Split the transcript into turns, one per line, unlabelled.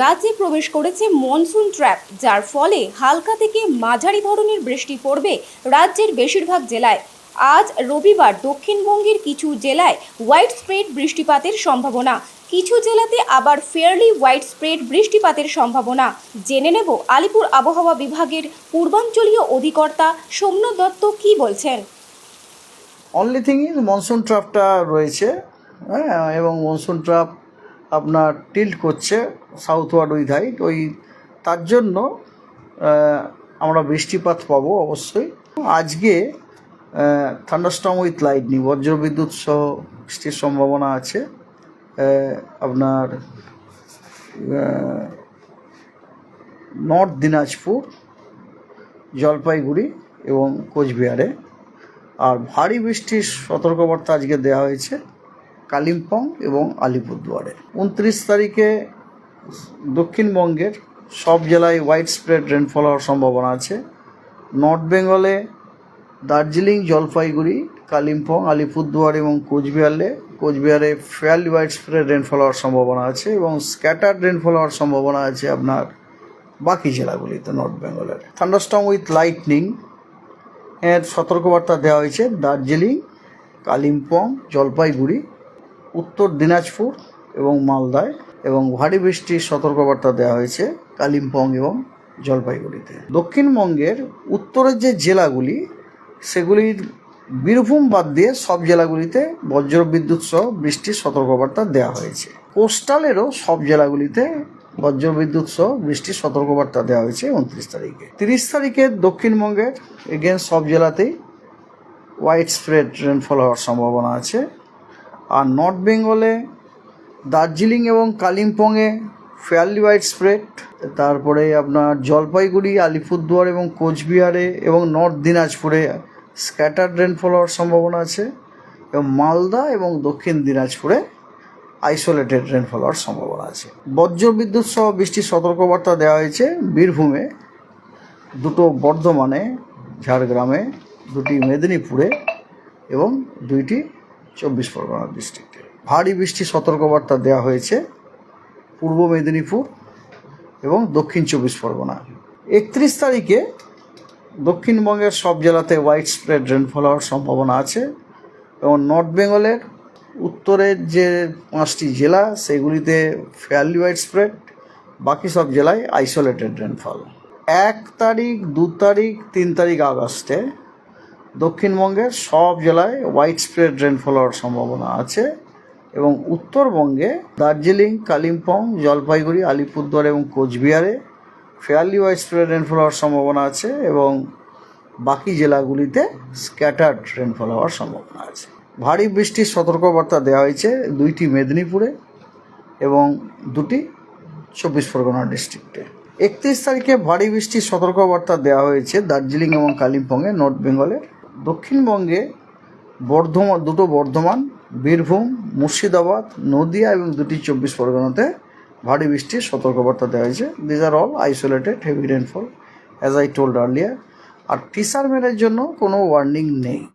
রাজ্যে প্রবেশ করেছে মনসুন ট্র্যাপ যার ফলে হালকা থেকে মাঝারি ধরনের বৃষ্টি পড়বে রাজ্যের বেশিরভাগ জেলায়। আজ রবিবার দক্ষিণবঙ্গের কিছু জেলায় হোয়াইট স্প্রেড বৃষ্টিপাতের সম্ভাবনা, কিছু জেলাতে আবার ফেয়ারলি হোয়াইট স্প্রেড বৃষ্টিপাতের সম্ভাবনা। জেনে নেব আলিপুর আবহাওয়া বিভাগের পূর্বাঞ্চলীয় অধিকর্তা সৌম্য দত্ত কি বলছেন।
অনলি থিং ইজ মনসুন ট্রাপটা রয়েছে হ্যাঁ এবং মনসুন ট্রাপ আপনার টিল্ট করছে সাউথওয়ার্ড উইথ হাইট ওই তার জন্য আমরা বৃষ্টিপাত পাবো অবশ্যই। আজকে থান্ডারস্টম উইথ লাইটনিং বজ্রবিদ্যুৎ সহ বৃষ্টির সম্ভাবনা আছে। আপনার নর্থ দিনাজপুর, জলপাইগুড়ি এবং কোচবিহারে। আর ভারী বৃষ্টির সতর্কবার্তা আজকে দেওয়া হয়েছে। কালিম্পং এবং আলিপুরদুয়ারে। উনত্রিশ তারিখে দক্ষিণবঙ্গের সব জেলায় হোয়াইট স্প্রেড রেনফল হওয়ার সম্ভাবনা আছে। নর্থ বেঙ্গলে দার্জিলিং, জলপাইগুড়ি, কালিম্পং, আলিপুরদুয়ার এবং কোচবিহারে কোচবিহারে ফেয়ারলি হোয়াইট স্প্রেড রেনফল হওয়ার সম্ভাবনা আছে এবং স্ক্যাটার্ড রেনফল হওয়ার সম্ভাবনা আছে আপনার বাকি জেলাগুলিতে নর্থ বেঙ্গলের থান্ডারস্টম উইথ লাইটনিং এর সতর্কবার্তা দেওয়া হয়েছে। দার্জিলিং, কালিম্পং, জলপাইগুড়ি উত্তর দিনাজপুর এবং মালদায় এবং ভারী বৃষ্টির সতর্কবার্তা দেওয়া হয়েছে কালিম্পং এবং জলপাইগুড়িতে। দক্ষিণবঙ্গের উত্তরের যে জেলাগুলি সেগুলির বীরভূম বাদ দিয়ে সব জেলাগুলিতে বজ্রবিদ্যুৎ সহ বৃষ্টির সতর্কবার্তা দেওয়া হয়েছে। কোস্টালেরও সব জেলাগুলিতে বজ্রবিদ্যুৎ সহ বৃষ্টির সতর্কবার্তা দেওয়া হয়েছে উনত্রিশ তারিখে। তিরিশ তারিখে দক্ষিণবঙ্গের এগেন সব জেলাতেই হোয়াইট স্প্রেড রেনফল হওয়ার সম্ভাবনা আছে। আর নর্থ বেঙ্গলে দার্জিলিং এবং কালিম্পংয়ে ফেয়ারলি হোয়াইট স্প্রেড, তারপরে আপনার জলপাইগুড়ি, আলিপুরদুয়ার এবং কোচবিহারে এবং নর্থ দিনাজপুরে স্ক্যাটার্ড রেনফল হওয়ার সম্ভাবনা আছে এবং মালদা এবং দক্ষিণ দিনাজপুরে আইসোলেটেড রেনফল হওয়ার সম্ভাবনা আছে। বজ্রবিদ্যুৎ সহ বৃষ্টির সতর্কবার্তা দেওয়া হয়েছে বীরভূমে, দুটো বর্ধমানে, ঝাড়গ্রামে, দুটি মেদিনীপুরে এবং দুইটি চব্বিশ পরগনা ডিস্ট্রিক্টে ভারী বৃষ্টির সতর্কবার্তা দেওয়া হয়েছে পূর্ব মেদিনীপুর এবং দক্ষিণ চব্বিশ পরগনা। একত্রিশ তারিখে দক্ষিণবঙ্গের সব জেলাতে হোয়াইট স্প্রেড রেনফল হওয়ার সম্ভাবনা আছে এবং নর্থ বেঙ্গলের উত্তরের যে পাঁচটি জেলা, সেগুলিতে ফেয়ারলি হোয়াইট স্প্রেড বাকি সব জেলায় আইসোলেটেড রেনফল এক তারিখ, দু তারিখ, তিন তারিখ আগস্টে দক্ষিণবঙ্গের সব জেলায় হোয়াইট স্প্রেড রেনফল হওয়ার সম্ভাবনা আছে এবং উত্তরবঙ্গে দার্জিলিং, কালিম্পং, জলপাইগুড়ি, আলিপুরদুয়ার এবং কোচবিহারে ফেয়ারলি হোয়াইট স্প্রেড রেনফল হওয়ার সম্ভাবনা আছে এবং বাকি জেলাগুলিতে স্ক্যাটার্ড রেনফল হওয়ার সম্ভাবনা আছে। ভারী বৃষ্টির সতর্কবার্তা দেওয়া হয়েছে দুইটি মেদিনীপুরে এবং দুটি চব্বিশ পরগনা ডিস্ট্রিক্টে একত্রিশ তারিখে ভারী বৃষ্টির সতর্কবার্তা দেওয়া হয়েছে দার্জিলিং এবং কালিম্পংয়ে নর্থ বেঙ্গলের দক্ষিণবঙ্গে বর্ধমান, দুটো বর্ধমান, বীরভূম, মুর্শিদাবাদ, নদিয়া এবং দুটি চব্বিশ পরগনাতে ভারী বৃষ্টির সতর্কবার্তা দেওয়া হয়েছে। These are all isolated heavy rainfall as I told earlier আর টিসার মেনের জন্য কোনো ওয়ার্নিং নেই।